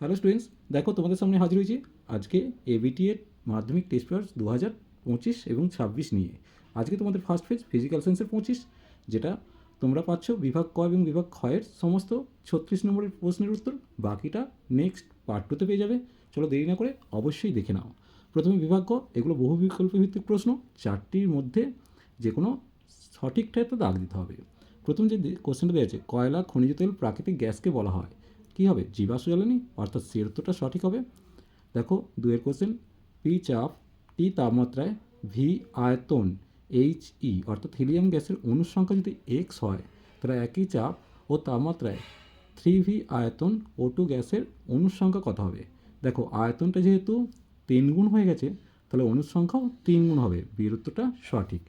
Hello students দেখো তোমাদের সামনে হাজির হয়েছি আজকে এবিটি এর মাধ্যমিক টেস্ট পেপার দু হাজার পঁচিশ এবং ছাব্বিশ নিয়ে। আজকে তোমাদের ফার্স্ট পেজ ফিজিক্যাল সায়েন্সের পঁচিশ, যেটা তোমরা পাচ্ছ বিভাগ ক এবং বিভাগ ক্ষয়ের সমস্ত ছত্রিশ নম্বরের প্রশ্নের উত্তর। বাকিটা নেক্সট পার্ট টুতে পেয়ে যাবে। চলো দেরি না করে অবশ্যই দেখে নাও। প্রথমে বিভাগ ক, এগুলো বহু বিকল্প ভিত্তিক প্রশ্ন, চারটির মধ্যে যে কোনো সঠিকটাতে দাগ দিতে হবে। প্রথম যে কোশ্চেনটা দেওয়া আছে, কয়লা, খনিজ তেল, প্রাকৃতিক গ্যাসকে বলা হয়। হবে? জীবাশ্ম জ্বালানি? অর্থাৎ সে উত্তরটা সঠিক হবে? দেখো দুয়ের কোশ্চেন পি চাপ টি তাপমাত্রায় ভি আয়তন এইচ ই অর্থাৎ হিলিয়াম গ্যাসের অণুর সংখ্যা যদি এক্স হয়, তাহলে একই চাপ ও তাপমাত্রায় থ্রি ভি আয়তন ও টু গ্যাসের অণুর সংখ্যা কত হবে? দেখো, আয়তনটা যেহেতু তিন গুণ হয়ে গেছে, তাহলে অণুর সংখ্যাও তিন গুণ হবে। বিয়ের উত্তরটা সঠিক।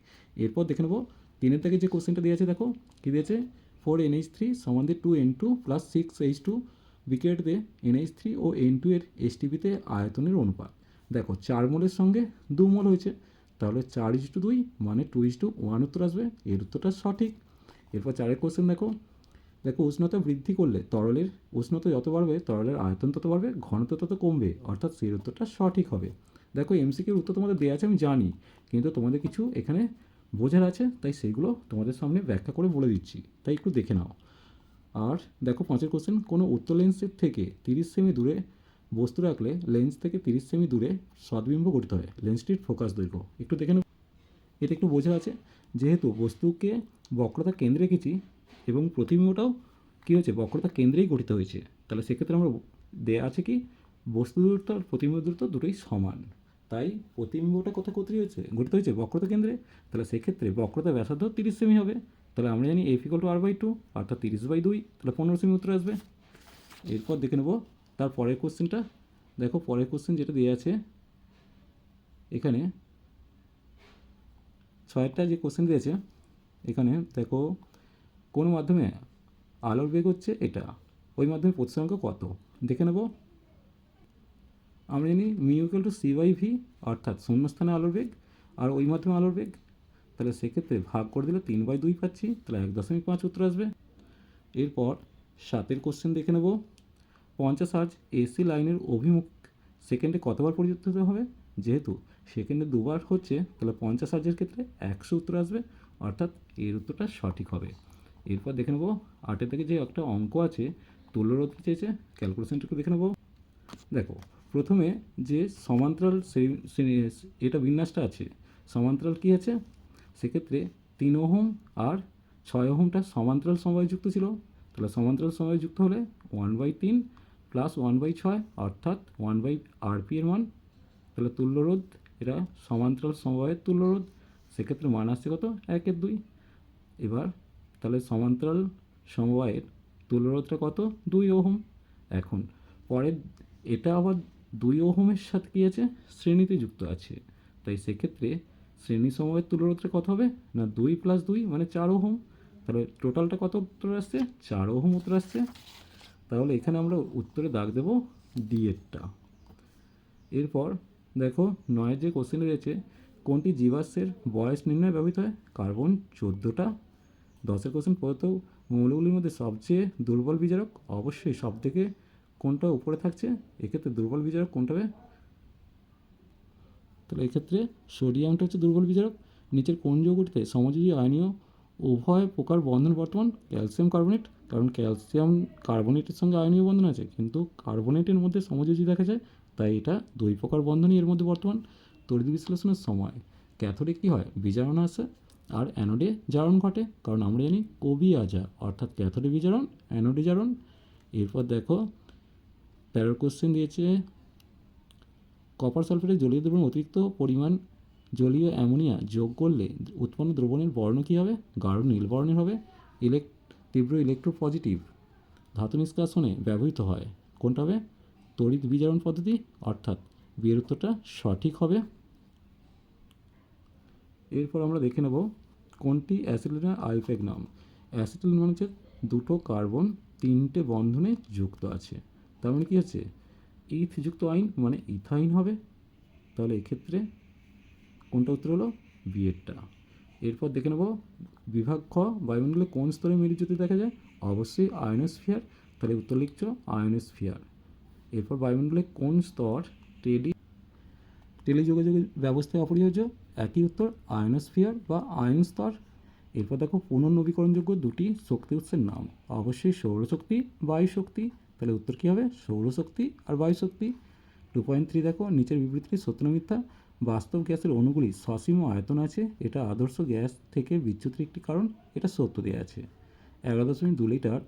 এরপর দেখে নেব, তিনের থেকে যে কোশ্চেনটা দিয়েছে, দেখো, কী দিয়েছে? ফোর এন এইচ থ্রি সমান দিয়ে two N two plus six H two বিক্রিয়াটিতে NH three ও এন টু এর এসটিপিতে আয়তনের অনুপাত। দেখো, চার মোলের সঙ্গে দু মোল হয়েছে। তাহলে চার ইস টু দুই মানে টু ইস টু ওয়ান উত্তর আসবে। এর উত্তরটা সঠিক। এরপর চারের কোশ্চেন দেখো। দেখো, উষ্ণতা বৃদ্ধি করলে তরলের উষ্ণতা যত বাড়বে, তরলের আয়তন তত বাড়বে, ঘনত্ব তত কমবে। অর্থাৎ সেই উত্তরটা সঠিক হবে। দেখো এমসিকিউর উত্তর তোমাদের দেওয়া আছে, আমি জানি। কিন্তু তোমাদের কিছু এখানে বোঝার আছে, তাই সেইগুলো তোমাদের সামনে ব্যাখ্যা করে বলে দিচ্ছি। তাই একটু দেখে নাও। আর দেখো পাঁচের কোশ্চেন কোনো উত্তর লেন্সের থেকে তিরিশ সেমি দূরে বস্তু রাখলে লেন্স থেকে তিরিশ সেমি দূরে সদ্বিম্ব গঠিত হয় লেন্সটির ফোকাস দৈর্ঘ্য। একটু দেখে নেব এটা একটু বোঝা আছে, যেহেতু বস্তুকে বক্রতা কেন্দ্রে রেখেছি এবং প্রতিবিম্বটাও কী হয়েছে, বক্রতা কেন্দ্রেই গঠিত হয়েছে, তাহলে সেক্ষেত্রে আমরা দেয়া আছে কি, বস্তু দূরত্ব আর প্রতিবিম্ব দূরত্ব দুটোই সমান। তাই প্রতিবিম্বটা কোথায় কোথায় হয়েছে? গঠিত হয়েছে বক্রতা কেন্দ্রে, তাহলে সেক্ষেত্রে বক্রতা ব্যাসার্ধ তিরিশ সেমি হবে। তাহলে আমরা জানি F equal two R by two অর্থাৎ তিরিশ বাই দুই, তাহলে পনেরো সেমি উত্তর আসবে। এরপর দেখে নেব তার পরের কোশ্চেনটা দেখো, পরের কোশ্চেন যেটা দেওয়া আছে, এখানে ছয়টা যে কোশ্চেন দিয়েছে এখানে দেখো, কোন মাধ্যমে আলোর বেগ হচ্ছে এটা? ওই মাধ্যমে প্রতিসংখ্য কত? দেখে নেব। আমরা জানি mu equal to C by V অর্থাৎ শূন্যস্থানে আলোর বেগ, আর ওই মাধ্যমে আলোর বেগ। তাহলে সেক্ষেত্রে ভাগ করে দিলে তিন বাই দুই পাচ্ছি, তাহলে এক দশমিক পাঁচ উত্তর আসবে। এরপর সাতের কোশ্চেন দেখে নেব। পঞ্চাশ আজ এসি লাইনের অভিমুখ সেকেন্ডে কতবার পরিবর্তিত হবে? যেহেতু সেকেন্ডে দুবার হচ্ছে, তাহলে পঞ্চাশ আজের ক্ষেত্রে একশো উত্তর আসবে, অর্থাৎ এর উত্তরটা সঠিক হবে। এরপর দেখে নেব আটের থেকে যে একটা অঙ্ক আছে, তুল্যরোধ চেয়েছে ক্যালকুলেশনটুকু দেখে নেব। দেখো, প্রথমে যে সমান্তরাল এটা বিন্যাসটা আছে। সমান্তরাল কী আছে? সেক্ষেত্রে তিন ওহম আর ছয় ওহমটা সমান্তরাল সময় যুক্ত ছিল। তাহলে সমান্তরাল সময় যুক্ত হলে ওয়ান বাই তিন প্লাস ওয়ান বাই ছয় অর্থাৎ ওয়ান বাই আরপি এর মান। তাহলে তুল্যরোধ, এটা সমান্তরাল সমবায়ের তুল্যরোধ, সেক্ষেত্রে মান আসছে কত? একের দুই। এবার তাহলে সমান্তরাল সমবায়ের তুল্যরোধটা কত? দুই ওহম। এখন পরের, এটা আবার দুই ওহমের সাথে কী আছে? শ্রেণীতে যুক্ত আছে। তাই সেক্ষেত্রে শ্রেণি সমবায়ের তুল্যরোধটা কত হবে? না, দুই প্লাস দুই মানে চার ওহম। তাহলে টোটালটা কত উত্তর আসছে? চার ওহম উত্তর আসছে। তাহলে এখানে আমরা উত্তরে দাগ দেবো ডি এরটা এরপর দেখো নয়ের যে কোশ্চেন রয়েছে, কোনটি জীবাশ্মের বয়স নির্ণয় ব্যবহৃত হয়? কার্বন চোদ্দোটা। দশের কোশ্চেন প্রদত্ত মৌলগুলির মধ্যে সবচেয়ে দুর্বল বিচারক অবশ্যই সব থেকে কোনটা উপরে থাকছে? এক্ষেত্রে দুর্বল বিচারক কোনটা হবে? তাহলে এক্ষেত্রে সোডিয়ামটা হচ্ছে দুর্বল বিচারক। নিচের কোন যৌগটিতে সমযোজী আয়নীয় উভয় প্রকার বন্ধন বর্তমান? ক্যালসিয়াম কার্বনেট, কারণ ক্যালসিয়াম কার্বনেটের সঙ্গে আয়নীয় বন্ধন আছে, কিন্তু কার্বনেটের মধ্যে সমযোজী দেখা যায়, তাই এটা দুই প্রকার বন্ধনই এর মধ্যে বর্তমান। তড়িৎ বিশ্লেষণের সময়, ক্যাথোডে কী হয়? বিজারণ আসে আর অ্যানোডে জারণ ঘটে, কারণ আমরা জানি কবি আজা অর্থাৎ ক্যাথোডে বিজারণ, অ্যানোডে জারণ। এরপর দেখো, তেরো কোশ্চেন দিয়েছে কপার সালফেটের জলীয় দ্রবণ অতিরিক্ত পরিমাণ জলীয় অ্যামোনিয়া যোগ করলে উৎপন্ন দ্রবণের বর্ণ কী হবে? গাঢ় নীল বর্ণের হবে। ইলেক তীব্র ইলেকট্রোপজিটিভ ধাতু নিষ্কাশনে ব্যবহৃত হয়। কোনটা হবে? তড়িৎ বিজারণ পদ্ধতি, অর্থাৎ বিয়ের উত্তরটা সঠিক হবে। এরপর আমরা দেখে নেব কোনটি অ্যাসিটিলিনের আইফেক নাম অ্যাসিটিলিন মানে হচ্ছে দুটো কার্বন, তিনটে বন্ধনে যুক্ত আছে। তার মানে কী হচ্ছে? ইথ যুক্ত আইন মানে ইথাইন হবে। তাহলে এক্ষেত্রে কোনটা উত্তর হলো? বিয়েরটা এরপর দেখে নেব বিভাগ খ, বায়ুমণ্ডলে কোন স্তরে মেরুজ্যোতি দেখা যায়? অবশ্যই আয়নোস্ফিয়ার তাহলে উত্তর লিখছ আয়নোস্ফিয়ার এরপর বায়ুমণ্ডলে কোন স্তর টেলি টেলিযোগাযোগ ব্যবস্থায় অপরিহার্য? একই উত্তর আয়নোস্ফিয়ার বা আয়ন স্তর। এরপর দেখো পুনর্নবীকরণযোগ্য দুটি শক্তি উৎসের নাম। অবশ্যই সৌরশক্তি বায়ু শক্তি তাহলে উত্তর কী হবে? সৌরশক্তি আর বায়ু শক্তি। টু পয়েন্ট থ্রি দেখো, নিচের বিবৃতিটি সত্য না মিথ্যা? বাস্তব গ্যাসের অণুগুলি সসীম আয়তন আছে, এটা আদর্শ গ্যাস থেকে বিচ্যুতির একটি কারণ, এটা সত্য দেওয়া আছে। এগারো দশমিক দু লিটার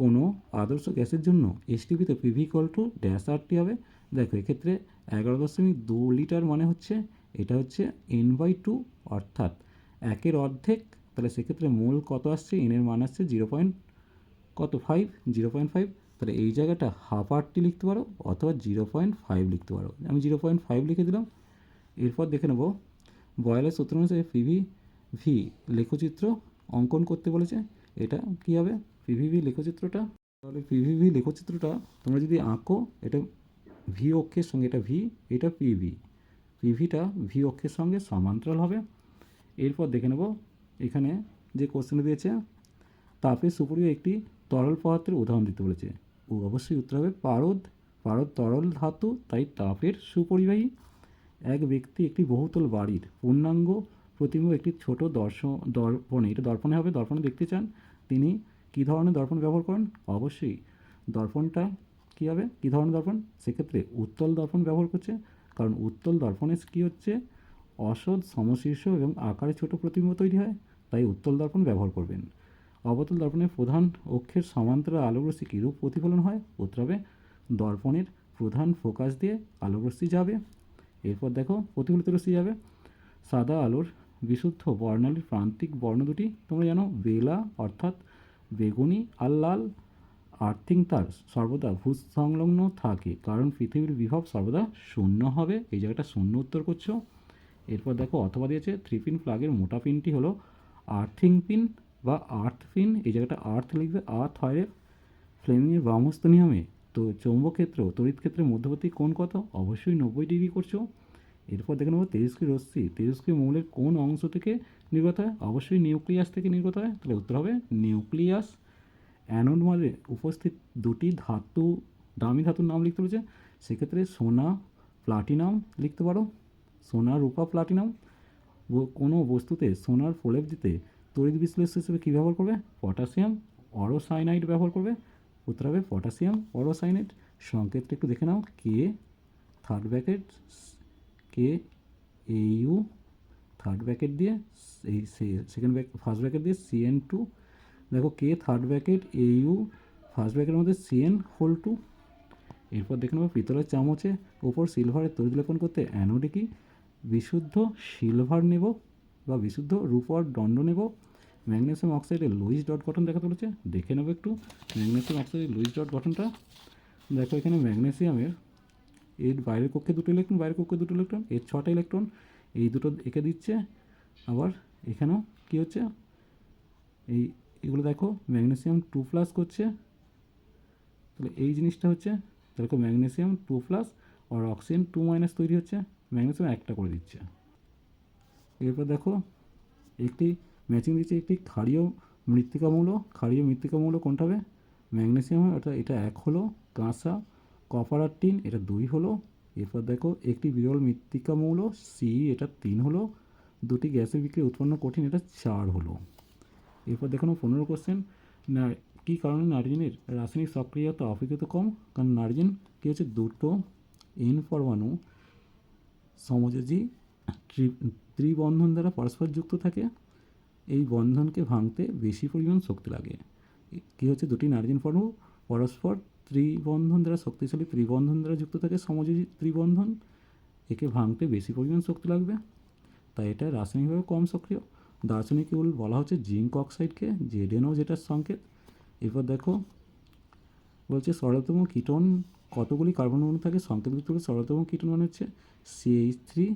কোনো আদর্শ গ্যাসের জন্য এসটিপিতে PV equal to dash RT হবে। দেখো, এক্ষেত্রে এগারো দশমিক দু লিটার মানে হচ্ছে, এটা হচ্ছে এন বাই টু অর্থাৎ একের অর্ধেক, তাহলে সেক্ষেত্রে মূল কত আসছে? এনের মান আসছে জিরো পয়েন্ট কত? ফাইভ জিরো পয়েন্ট ফাইভ তাহলে এই জায়গাটা হাফ আরটি লিখতে পারো অথবা জিরো পয়েন্ট ফাইভ লিখতে পারো। আমি জিরো পয়েন্ট ফাইভ লিখে দিলাম। এরপর দেখে নেব বয়লের সূত্র অনুসারে পিভি ভি লেখচিত্র অঙ্কন করতে বলেছে। এটা কী হবে? পিভিভি লেখচিত্রটা। তাহলে পিভিভি লেখচিত্রটা তোমরা যদি আঁকো, এটা ভি অক্ষের সঙ্গে, এটা ভি এটা পিভি পিভিটা ভি অক্ষের সঙ্গে সমান্তরাল হবে। এরপর দেখে নেব, এখানে যে কোশ্চেনে দিয়েছে, তাপের সুপরিয় একটি তরল পদার্থের উদাহরণ দিতে বলেছে। অবশ্যই উত্তর হবে পারদ পারদ তরল ধাতু, তাই তাপের সুপরিবাহী। এক ব্যক্তি একটি বহুতল বাড়ির পূর্ণাঙ্গ প্রতিবিম্ব একটি ছোট দর্শন, দর্পণে, এটা দর্পণে হবে, দর্পণে দেখতে চান, তিনি কী ধরনের দর্পণ ব্যবহার করেন? অবশ্যই দর্পণটা কী হবে? কী ধরনের দর্পণ? সেক্ষেত্রে উত্তল দর্পণ ব্যবহার করছে, কারণ উত্তল দর্পণে কী হচ্ছে? অসৎ সমশীর্ষ এবং আকারে ছোট প্রতিবিম্ব তৈরি হয়, তাই উত্তল দর্পণ ব্যবহার করবেন। অবতল দর্পণের প্রধান অক্ষের সমান্তরাল আলোকরশ্মি কীরূপ প্রতিফলন হয়? উত্তর হবে দর্পণের প্রধান ফোকাস দিয়ে আলোকরশ্মি যাবে। এরপর দেখো, প্রতিফলিত রশ্মি যাবে। সাদা আলোর বিশুদ্ধ বর্ণালীর প্রান্তিক বর্ণ দুটি। তোমরা জানো, বেলা অর্থাৎ বেগুনি আর লাল। আর্থিং তার সর্বদা ভূ সংলগ্ন থাকে, কারণ পৃথিবীর বিভব সর্বদা শূন্য হবে। এই জায়গাটা শূন্য উত্তর করছ। এরপর দেখো, অথবা দিয়েছে থ্রি পিন প্লাগের মোটা পিনটি হলো আর্থিং পিন। বা আর্থ ফিন, এই জায়গাটা আর্থ লিখবে, আর্থ হয় ফ্লেমিংয়ের বামস্ত নিয়মে। তো চৌম্বক ক্ষেত্র, তড়িৎ ক্ষেত্রের মধ্যবর্তী কোণ কত? অবশ্যই নব্বই ডিগ্রি করছ। এরপর দেখে নেব তেজস্ক্রিয় রশ্মি। তেজস্ক্রিয় মৌলের কোন অংশ থেকে নির্গত হয়? অবশ্যই নিউক্লিয়াস থেকে নির্গত হয়। তাহলে উত্তর হবে নিউক্লিয়াস। অ্যানোড মাঝে উপস্থিত দুটি ধাতু, দামি ধাতুর নাম লিখতে বলেছে। সেক্ষেত্রে সোনা প্লাটিনাম লিখতে পারো। সোনা রূপা প্লাটিনাম। কোনো বস্তুতে সোনার প্রলেপ দিতে তড়িৎ বিশ্লেষ হিসেবে কী ব্যবহার করবে? পটাশিয়াম অরোসাইনাইড ব্যবহার করবে। উত্তর হবে পটাশিয়াম অরোসাইনাইড। সংকেতটা একটু দেখে নাও। K third bracket K U third bracket দিয়ে, এই সেকেন্ড ব্যাক ফার্স্ট ব্যাকেট দিয়ে সিএন টু দেখো K third bracket U first ব্যাকেটের মধ্যে সিএন হোল টু এরপর দেখে নেব পিতলের চামচে ওপর সিলভারের তড়িৎ লেপন করতে অ্যানোডে কি? বিশুদ্ধ সিলভার নেব বা বিশুদ্ধ রূপর দণ্ড নেব। ম্যাগনেসিয়াম অক্সাইডের লুইস ডট গঠন দেখা চলেছে দেখে নেব একটু। ম্যাগনেসিয়াম অক্সাইডের লুইস ডট গঠনটা। দেখো এখানে ম্যাগনেসিয়ামের এর বাইরের কক্ষে দুটো ইলেকট্রন, বাইরের কক্ষে দুটো ইলেকট্রন, এর ছটা ইলেকট্রন, এই দুটো এঁকে দিচ্ছে। আবার এখানেও কী হচ্ছে? এই এগুলো দেখো, ম্যাগনেসিয়াম টু প্লাস করছে। তাহলে এই জিনিসটা হচ্ছে, দেখো ম্যাগনেসিয়াম টু প্লাস আর অক্সিজেন টু মাইনাস তৈরি হচ্ছে। ম্যাগনেসিয়াম একটা করে দিচ্ছে। এরপর দেখো, একটি ম্যাচিং দিচ্ছে একটি ক্ষারীয় মৃত্তিকা মৌল। ক্ষারীয় মৃত্তিকা মৌল কোনটা হবে? ম্যাগনেসিয়াম অর্থাৎ এটা এক হলো। কাঁসা কপার আর টিন এটা দুই হলো। এরপর দেখো, একটি বিরল মৃত্তিকা মৌল সি এটা তিন হলো। দুটি গ্যাসের বিক্রিয়া উৎপন্ন কঠিন, এটা চার হলো। এরপর দেখো পনেরো কোশ্চেন না, কী কারণে নার্জিনের রাসায়নিক সক্রিয়তা অপেক্ষিত কম? কারণ নার্জিন কী হচ্ছে? দুটো এন পরমাণু সমযোজী ত্রি- ত্রিবন্ধন দ্বারা পরস্পর যুক্ত থাকে। এই বন্ধনকে ভাঙতে বেশি পরিমাণ শক্তি লাগে। কী হচ্ছে? দুটি নার্জিন পরমাণু পরস্পর ত্রিবন্ধন দ্বারা শক্তিশালী ত্রিবন্ধন দ্বারা যুক্ত থাকে সমযোজী ত্রিবন্ধন। একে ভাঙতে বেশি পরিমাণ শক্তি লাগবে। তাই এটা রাসায়নিকভাবে কম সক্রিয়। দার্শনিক কেবল বলা হচ্ছে জিঙ্ক অক্সাইডকে জেডেনও যেটার সংকেত। এরপর দেখো, বলছে সরলতম কীটন কতগুলি কার্বন অণু থাকে? সংকেত ভিত্তিক সরলতম কীটন মানে হচ্ছে CH three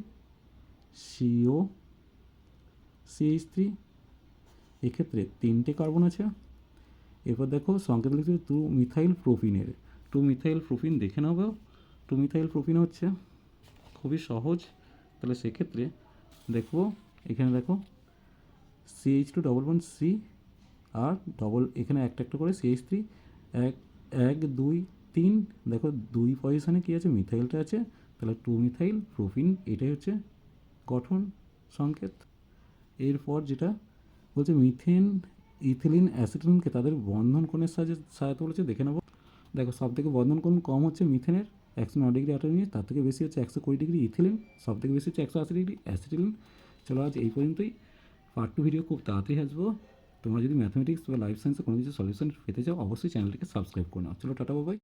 CO CH three. এক্ষেত্রে তিনটে কার্বন আছে। এরপর দেখো সংকেত লিখছে টু মিথাইল প্রোপিনের টু মিথাইল প্রোপিন দেখে নেব টু মিথাইল প্রোপিন হচ্ছে খুবই সহজ। তাহলে সেক্ষেত্রে দেখব, এখানে দেখো CH two double one C আর ডবল এখানে একটা একটা করে সিএইচ থ্রি এক এক, দুই, তিন, দেখো দুই পজিশনে কী আছে? মিথাইলটা আছে। তাহলে টু মিথাইল প্রোপিন এটাই হচ্ছে গঠন সংকেত। এরপর যেটা বলছে মিথেন, ইথিলিন অ্যাসিটিলিনকে তাদের বন্ধন কোণের সাহায্যে সহায়তা বলেছে, দেখে নেব। দেখো সব থেকে বন্ধন কোণ কম হচ্ছে মিথেনের, একশো ন ডিগ্রি আঠারো মিনিট তার থেকে বেশি হচ্ছে একশো কুড়ি ডিগ্রি ইথিলিন সব থেকে বেশি হচ্ছে একশো আশি ডিগ্রি অ্যাসিটিলিন। চলো আজ এই পর্যন্তই। পার্ট টু ভিডিও খুব তাড়াতাড়ি আসব। তোমরা যদি ম্যাথমেটিক্স বা লাইফ সায়েন্সে কোনো কিছু সলিউশন পেতে চাও, অবশ্যই চ্যানেলটিকে সাবস্ক্রাইব করে নাও। চলো, টাটা বাবাই